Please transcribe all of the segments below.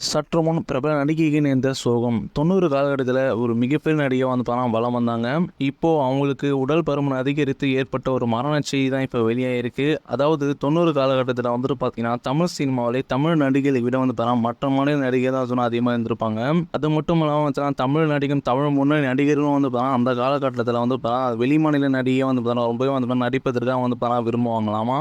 சற்று முன் பிரபல நடிகைக்கு நேர்ந்த சோகம். தொண்ணூறு காலகட்டத்தில் ஒரு மிகப்பெரிய நடிகை வந்து பணம் வலம் வந்தாங்க. இப்போது அவங்களுக்கு உடல் பருமன் அதிகரித்து ஏற்பட்ட ஒரு மரண செய்தி தான் இப்போ வெளியாகிருக்கு அதாவது தொண்ணூறு காலகட்டத்தில் வந்துட்டு பார்த்தீங்கன்னா தமிழ் சினிமாவிலே தமிழ் நடிகைகளை விட வந்து பார்த்தா மற்ற மாநில நடிகை தான் சொன்னால் அதிகமாக இருந்திருப்பாங்க. அது மட்டும் இல்லாமல் வச்சா தமிழ் நடிகரும் தமிழ் முன்னணி நடிகர்களும் வந்து பார்த்தா அந்த காலகட்டத்தில் வந்து பார்த்தா வெளி மாநில நடிகை வந்து பார்த்தா ரொம்பவே வந்து பார்த்தா நடிப்பதற்காக வந்து பார்த்தா விரும்புவாங்களாமா?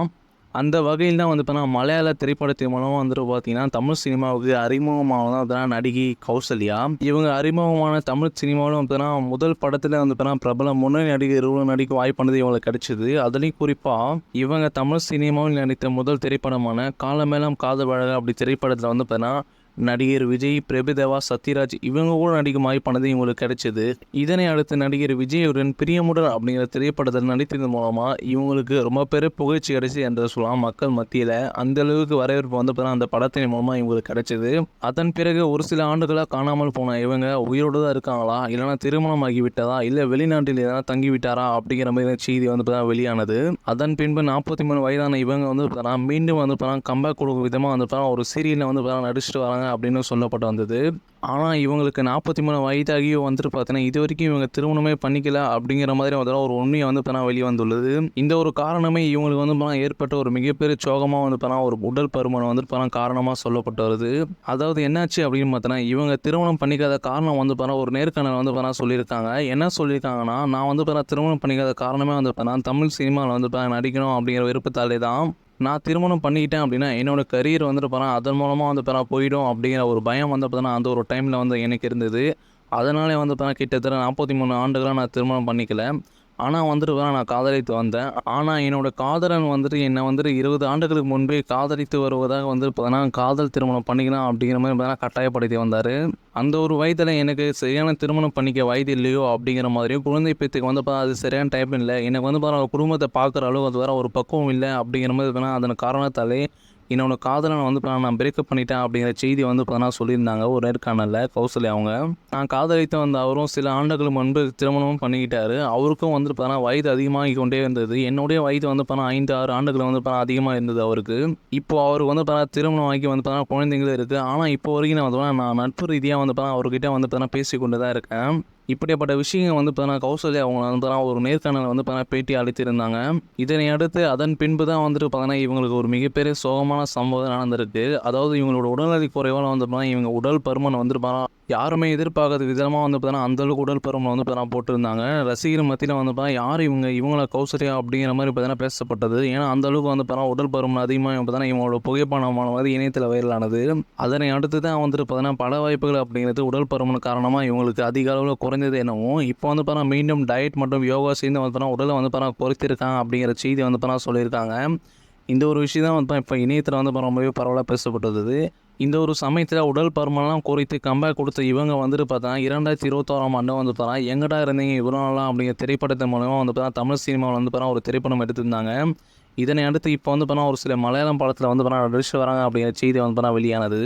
அந்த வகையில் தான் வந்து பார்த்தீங்கன்னா மலையாள திரைப்படத்தின் மூலமாக வந்துட்டு பார்த்தீங்கன்னா தமிழ் சினிமாவுக்கு அறிமுகமானதான் பார்த்தீங்கன்னா நடிகை கௌசல்யா. இவங்க அறிமுகமான தமிழ் சினிமாவில் பார்த்தீங்கன்னா முதல் படத்தில் வந்து பார்த்தீங்கன்னா பிரபல முன்னணி நடிகர்களும் நடிக்க வாய்ப்பானது இவங்களுக்கு கிடைச்சிது. அதுலேயும் குறிப்பாக இவங்க தமிழ் சினிமாவில் நடித்த முதல் திரைப்படமான காலமேளம் காதல் வழக அப்படி திரைப்படத்தில் வந்து பார்த்தீங்கன்னா நடிகர் விஜய் பிரபுதேவா சத்யராஜ் இவங்க கூட நடிக்கும் வாய்ப்பானது இவங்களுக்கு கிடைச்சது. இதனை அடுத்து நடிகர் விஜயுடன் பிரியமுடன் அப்படிங்கிற திரைப்படத்தில் நடித்ததன் மூலமாக இவங்களுக்கு ரொம்ப பெரிய புகழ்ச்சி கிடைச்சி என்று சொல்லலாம் மக்கள் மத்தியில். அந்த அளவுக்கு வரவேற்பு வந்து பார்த்தீங்கன்னா அந்த படத்தின் மூலமாக இவங்களுக்கு கிடைச்சது. அதன் பிறகு ஒரு சில ஆண்டுகளாக காணாமல் போன இவங்க உயிரோடு தான் இருக்காங்களா? இல்லைனா திருமணம் ஆகிவிட்டதா? இல்லை வெளிநாட்டில் எதனா தங்கி விட்டாரா அப்படிங்கிற மாதிரி செய்தி வந்து தான் வெளியானது. அதன் பின்பு நாற்பத்தி மூணு வயதான இவங்க வந்து பார்த்தா மீண்டும் வந்து பார்த்தா கம்பேக் கொடுக்கும் விதமாக வந்து பார்த்தா ஒரு சீரியலில் வந்து பார்த்தா நடிச்சிட்டு வராங்க. அப்படின்னு சொல்லப்பட்டு வந்தது. ஆனால் இவங்களுக்கு நாற்பத்தி மூணு வயதாகியும் வந்துட்டு பார்த்தீங்கன்னா இது வரைக்கும் இவங்க திருமணமே பண்ணிக்கல அப்படிங்கிற மாதிரி வந்து ஒரு உண்மையை வந்து பார்த்தா வெளியே வந்துள்ளது. இந்த ஒரு காரணமே இவங்களுக்கு வந்து பார்த்தா ஏற்பட்ட ஒரு மிகப்பெரிய சோகமாக வந்து பார்த்தா ஒரு உடல் பருமனை வந்து பார்த்தா காரணமாக சொல்லப்பட்டு வருது. அதாவது என்னாச்சு அப்படின்னு பார்த்தோன்னா இவங்க திருமணம் பண்ணிக்காத காரணம் வந்து பார்த்தா ஒரு நேர்காணல் வந்து பார்த்தா சொல்லியிருக்காங்க. என்ன சொல்லியிருக்காங்கன்னா நான் வந்து பார்த்தா திருமணம் பண்ணிக்காத காரணமே வந்து பார்த்தா தமிழ் சினிமாவில் வந்து பார்த்தா நடிக்கணும் அப்படிங்கிற விருப்பத்தாலே தான் நான் திருமணம் பண்ணிக்கிட்டேன் அப்படின்னா என்னோடய கரியர் வந்துட்டு போகிறேன் அதன் மூலமாக வந்து பிறகு போயிடும் அப்படிங்கிற ஒரு பயம் வந்து பார்த்தோன்னா அந்த ஒரு டைமில் வந்து எனக்கு இருந்தது. அதனாலே வந்து பார்த்தா கிட்டத்தட்ட நாற்பத்தி மூணு ஆண்டுகளாக நான் திருமணம் பண்ணிக்கல. ஆனால் வந்துட்டு பார்த்தா நான் காதலித்து வந்தேன். ஆனால் என்னோட காதலன் வந்துட்டு என்னை வந்துட்டு இருபது ஆண்டுகளுக்கு முன்பே காதலித்து வருவதாக வந்து பார்த்தோன்னா காதல் திருமணம் பண்ணிக்கலாம் அப்படிங்கிற மாதிரி பார்த்தா கட்டாயப்படுத்தி வந்தார். அந்த ஒரு வயதில் எனக்கு சரியான திருமணம் பண்ணிக்க வயது இல்லையோ அப்படிங்கிற மாதிரியும் குழந்தை பேத்துக்கு வந்து பார்த்தா அது சரியான டைப் இல்லை. எனக்கு வந்து பார்த்தா குடும்பத்தை பார்க்குற அளவு அது வேறு ஒரு பக்குவம் இல்லை அப்படிங்கிற மாதிரி பார்த்தா அதன் காரணத்தாலே என்னோட காதலனை வந்து இப்போ நான் பிரேக்கப் பண்ணிட்டேன் அப்படிங்கிற செய்தி வந்து இப்போ சொல்லியிருந்தாங்க ஒரு நேர்காணலில் கௌசல்யா அவங்க நான் காதலித்து வந்த அவரும் சில ஆண்டுகள் முன்பு திருமணமும் பண்ணிக்கிட்டாரு அவருக்கும் வந்து பார்த்தோன்னா வயது அதிகமாகி கொண்டே இருந்தது என்னுடைய வயது வந்து பார்த்தா ஐந்து ஆறு ஆண்டுகள் வந்து பார்த்தா அதிகமாக இருந்தது அவருக்கு இப்போ அவருக்கு வந்து பார்த்தா திருமணம் ஆகி வந்து பார்த்தா குழந்தைங்களும் இருக்குது ஆனால் இப்போ வரைக்கும் நான் வந்து நான் நட்பு ரீதியாக வந்து பார்த்தா அவர்கிட்ட வந்து பார்த்தா பேசி கொண்டு தான் இருக்கேன் இப்படிப்பட்ட விஷயங்கள் வந்து பார்த்தீங்கன்னா கௌசல்யா அவங்க வந்து ஒரு நேர்காணல் வந்து பார்த்தீங்கன்னா பேட்டி அளித்திருந்தாங்க. இதனை அடுத்து அதன் பின்பு தான் வந்துட்டு பார்த்தீங்கன்னா இவங்களுக்கு ஒரு மிகப்பெரிய சோகமான சம்பவம் நடந்திருக்கு. அதாவது இவங்களோட உடல்நிலை குறைவால் வந்து பார்த்தா இவங்க உடல் பருமன் வந்து பார்த்தா யாருமே எதிர்பார்க்காத விதமாக வந்து பார்த்தீங்கன்னா அந்த அளவுக்கு உடல் பருமன் வந்து பார்த்தீங்கன்னா போட்டிருந்தாங்க. ரசிகர் மத்தியில் வந்து பார்த்தீங்கன்னா யார் இவங்க இவங்கள கௌசல்யா அப்படிங்கிற மாதிரி பார்த்தீங்கன்னா பேசப்பட்டது. ஏன்னா அந்தளவுக்கு வந்து பார்த்தா உடல் பருமன் அதிகமாக பார்த்தீங்கன்னா இவங்களோட புகைப்படமான மாதிரி இணையத்தில் வைரலானது. அதனை அடுத்து தான் வந்துட்டு பார்த்தீங்கன்னா பல வாய்ப்புகள் அப்படிங்கிறது உடல் பருமன் காரணமாக இவங்களுக்கு அதிக அளவில் குறைந்தது என்னவோ இப்போ வந்து பார்த்தா மீண்டும் டயட் மற்றும் யோகா சேர்ந்து வந்து பார்த்தா உடலை வந்து பார்த்தா குறைத்திருக்காங்க அப்படிங்கிற செய்தி வந்து பார்த்தா சொல்லியிருக்காங்க இந்த ஒரு விஷயம் தான் வந்து இப்போ இணையத்தில் வந்து பார்த்தா ரொம்பவே பரவலாக பேசப்பட்டது இந்த ஒரு சமயத்தில் உடல் பருமன்லாம் குறைத்து கம்பேக் கொடுத்த இவங்க வந்துட்டு பார்த்தா இரண்டாயிரத்தி இருபத்தோராம் ஆண்டு வந்து பார்த்தா எங்கடா இருந்தீங்க இவ்வளோ நாளாக அப்படிங்கிற திரைப்படத்தின் மூலமாக வந்து பார்த்தா தமிழ் சினிமாவில் வந்து பார்த்தா ஒரு திரைப்படம் எடுத்திருந்தாங்க இதனை அடுத்து இப்போ வந்து பார்த்தா ஒரு சில மலையாளம் படத்தில் வந்து பார்த்தா நடிச்சு வராங்க அப்படிங்கிற செய்தி வந்து பார்த்தா வெளியானது